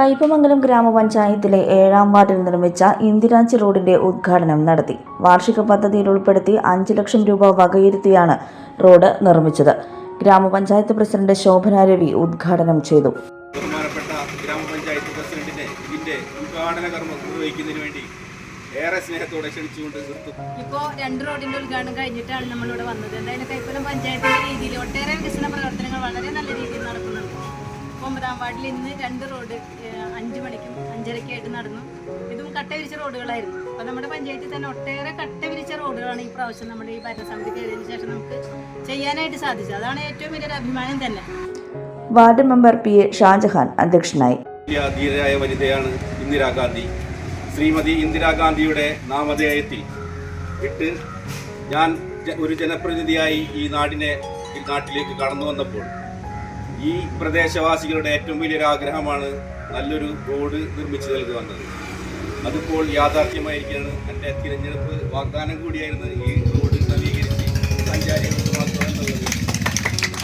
കയ്പമംഗലം ഗ്രാമപഞ്ചായത്തിലെ ഏഴാം വാർഡിൽ നിർമ്മിച്ച ഇന്ദിരാജ് റോഡിന്റെ ഉദ്ഘാടനം നടത്തി. വാർഷിക പദ്ധതിയിൽ ഉൾപ്പെടുത്തി അഞ്ച് ലക്ഷം രൂപ വകയിരുത്തിയാണ് റോഡ് നിർമ്മിച്ചത്. ഗ്രാമപഞ്ചായത്ത് പ്രസിഡന്റ് ശോഭന രവി ഉദ്ഘാടനം ചെയ്തു. ഗ്രാമപഞ്ചായത്ത് പ്രസിഡന്റിനെ ഇതിന്റെ ഉദ്ഘാടന കർമ്മം നിർവഹിക്കുന്നതിന് വേണ്ടി ഏറെ സ്നേഹത്തോടെ ക്ഷണിച്ചുകൊണ്ട് നിർത്തും ഇപ്പോൾ രണ്ട് റോഡിന്റെ ഉദ്ഘാടനം കഴിഞ്ഞിട്ടാണ് നമ്മളിവിടെ വന്നത്. എന്തായാലും കൈപ്പലം പഞ്ചായത്തിന്റെ രീതിയിൽ ഒട്ടേറെ വികസന പ്രവർത്തനങ്ങൾ വളരെ നല്ല രീതിയിൽ നടക്കുന്നുണ്ട്. ഇപ്പൊ ഒമ്പതാം വാർഡിൽ ഇന്ന് രണ്ട് റോഡ് അഞ്ച് മണിക്കും അഞ്ചരക്കായിട്ട് നടന്നു. ഇതും കട്ട വിരിച്ച റോഡുകളായിരുന്നു. അപ്പോൾ നമ്മുടെ പഞ്ചായത്തിൽ തന്നെ ഒട്ടേറെ കട്ട വിരിച്ച റോഡുകളാണ് ഈ പ്രാവശ്യം നമ്മുടെ ഈ ഭരണസമിതി കയറിയതിനു ശേഷം നമുക്ക് ചെയ്യാനായിട്ട് സാധിച്ചത്. അതാണ് ഏറ്റവും വലിയൊരു അഭിമാനം തന്നെ. Ward member P A Shajahan അധ്യക്ഷനായി. ധീരായ ധീരയായ വനിതയാണ് ഇന്ദിരാഗാന്ധി ശ്രീമതി ഇന്ദിരാഗാന്ധിയുടെ നാമധേയത്തിൽ ഇട്ട് ഞാൻ ഒരു ജനപ്രതിനിധിയായി ഈ നാടിനെ ഈ നാട്ടിലേക്ക് കടന്നു വന്നപ്പോൾ ഈ പ്രദേശവാസികളുടെ ഏറ്റവും വലിയൊരു ആഗ്രഹമാണ് നല്ലൊരു റോഡ് നിർമ്മിച്ചു നൽകുക എന്നത് അതിപ്പോൾ യാഥാർത്ഥ്യമായിരിക്കുകയാണ്. എന്റെ തിരഞ്ഞെടുപ്പ് വാഗ്ദാനം കൂടിയായിരുന്നു ഈ റോഡ് നവീകരിച്ച് സഞ്ചാരികൾക്ക് എന്നുള്ളത്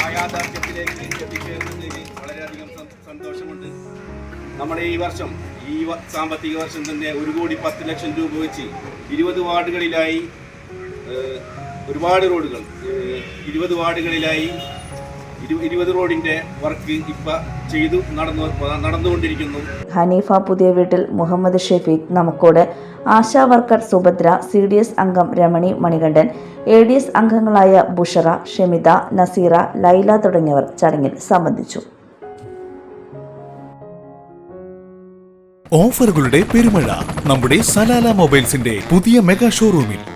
ആ യാഥാർത്ഥ്യത്തിലേക്ക് എത്തിച്ചേർന്നതിൽ വളരെയധികം സന്തോഷമുണ്ട്. നമ്മുടെ ഈ വർഷം ഈ സാമ്പത്തിക വർഷം തന്നെ ഒരു കോടി പത്ത് ലക്ഷം രൂപ വെച്ച് ഇരുപത് വാർഡുകളിലായി ഒരുപാട് റോഡുകൾ ഇരുപത് വാർഡുകളിലായി ഇരുപത് റോഡിന്റെ വർക്ക് ഇപ്പൊ ചെയ്തു നടന്നു നടന്നുകൊണ്ടിരിക്കുന്നു. ഹനീഫ പുതിയ വീട്ടിൽ Muhammad Shefeeq നമുക്കോട്. ASHA worker Subhadra C D S അംഗം Ramani Manikandan A D S അംഗങ്ങളായ ബുഷറ ഷെമിത നസീറ ലൈല തുടങ്ങിയവർ ചടങ്ങിൽ സംബന്ധിച്ചു. ഓഫറുകളുടെ പെരുമഴ നമ്മുടെ സലാല മൊബൈൽസിന്റെ പുതിയ മെഗാ ഷോറൂമിൽ.